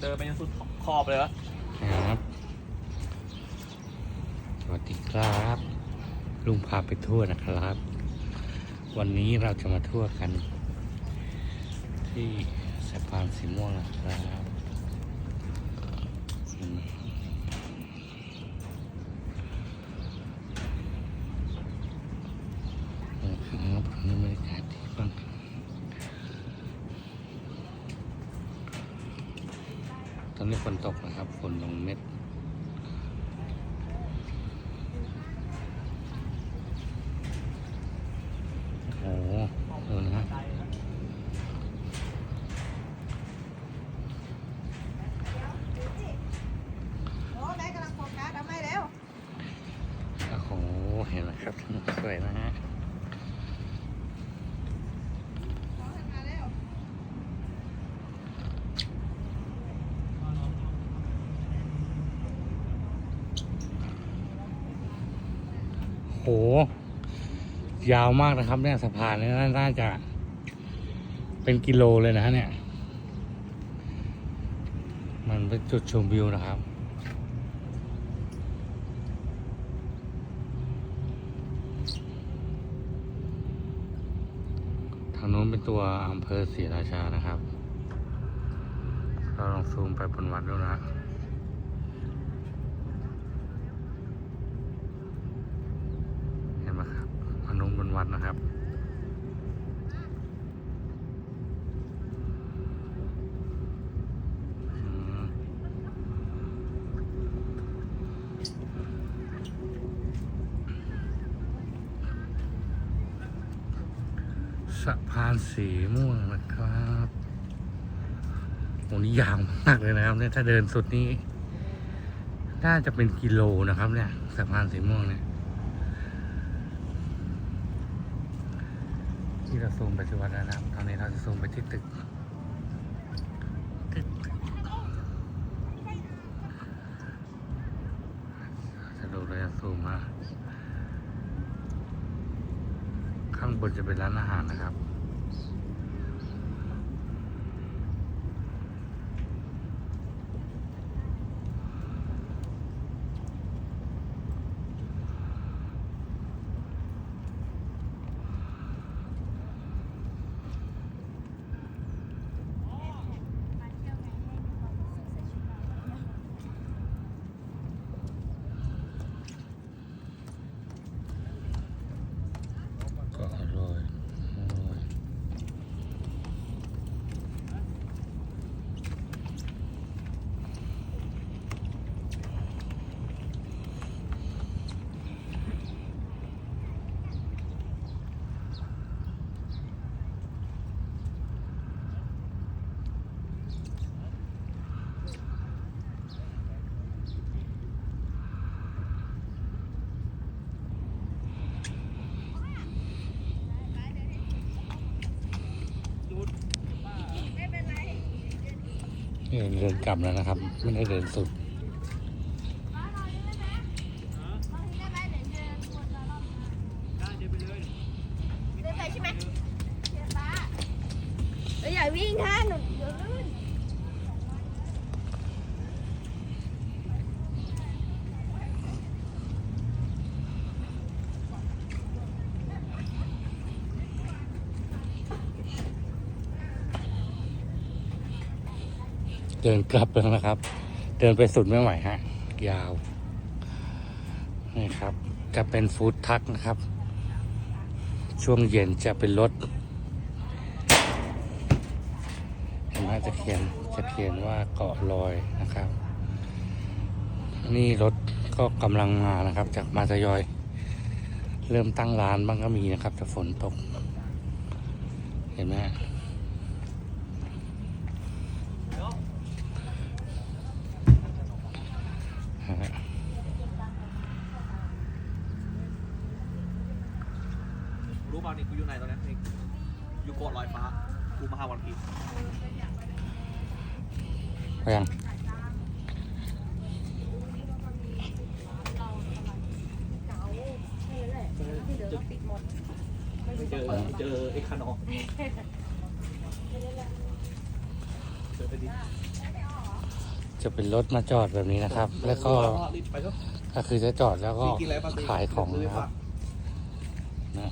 เดินไปจนสุดขอบเลยวะครับ สวัสดีครับ ลุงพาไปทั่วนะครับ วันนี้เราจะมาทั่วกัน ที่สะพานสีม่วงนะครับอืมนะครับนี่บรรยากาศที่บ้างต อนนี้ฝนตกนะครับ ฝนลงเม็ด โอ้โหดูนะฮะโอ้ได้กำลังโฟกัสเอาไม่เร็วโอ้โหเห็นไหมครับ สวยนะฮะ ขอให้มาเร็ว โห ยาวมากนะครับ เนี่ยสะพานเนี่ยน่าจะ เป็นกิโลเลยนะเนี่ย มันเป็นจุดชมวิวนะครับทางโน้นเป็นตัวอำเภอศรีราชานะครับ เราลองซูมไปบนวัดดูนะ เห็นไหมครับพนมบน วัดนะครับ สะพานสีม่วงนะครับโอ้นี่ยาวมากเลยนะครับเนี่ยถ้าเดินสุดนี้ น่าจะเป็นกิโลนะครับเนี่ยสะพานสีม่วงเนี่ย ที่เราซูมไปที่วัดแล้วนะครับ ตอนนี้เราจะซูมไปที่ตึก ตึกจะดูเระยะซูมมา ข้างบนจะเป็นร้านอาหารนะครับ ก็อร่อยอร่อย ไม่เป็นไร นี่เดินกลับแล้วนะครับ ไม่ได้เดินสุด เดินไปใช่ไหมเดี๋ยวป้าเอ้ยอย่าวิ่งค่ะหนู เดินกลับแล้วนะครับ เดินไปสุดไม่ไหวฮะ ยาว นี่ครับ จะเป็นฟู้ดทักนะครับ ช่วงเย็นจะเป็นรถเห็นไหมจะเขียนจะเขียนว่าเกาะลอยนะครับ นี่รถก็กำลังมานะครับ จากมาทยอย เริ่มตั้งร้านบ้างก็มีนะครับแต่ฝนตก เห็นไหมฮะ ฮะ รู้เปล่านี่กูอยู่ไหนตอนนี้นี่อยู่เกาะลอยฟ้า กูมาหาวันพีชไปยังเก๋าแค่นั้นแหละที่เหลือก็ปิดหมดไม่มีเจอเปิดเจอไอ้คานอเจอไปดิ จะเป็นรถมาจอดแบบนี้นะครับ แล้วก็รีบไปก็ก็คือจะจอดแล้วก็กินอะไรปะขายของนะครับนะ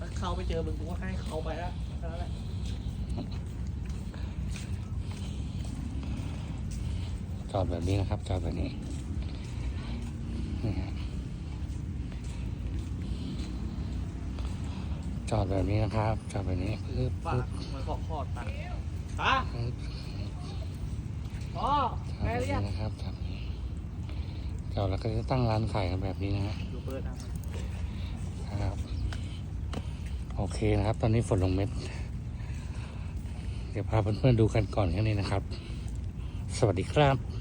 ถ้าเข้าไปเจอมึงกูก็ให้เขาไปแล้วแค่นั้นแหละจอดแบบนี้นะครับ จอดแบบนี้นี่ฮะจอดแบบนี้นะครับ จอดแบบนี้ปึ๊บฝาปึ๊กบมันขอคอดตังตาปึ๊บพ่ อจอดแม่แบบเรียนี้กนะครับจอดแบบนี้จอดแล้วก็จะตั้งร้านขายกันแบบนี้นะฮะดูเปิดนะนะครับ โอเคนะครับ ตอนนี้ฝนลงเม็ด เดี๋ยวพาเพื่อนๆดูกันก่อนแค่นี้นะครับ สวัสดีครับ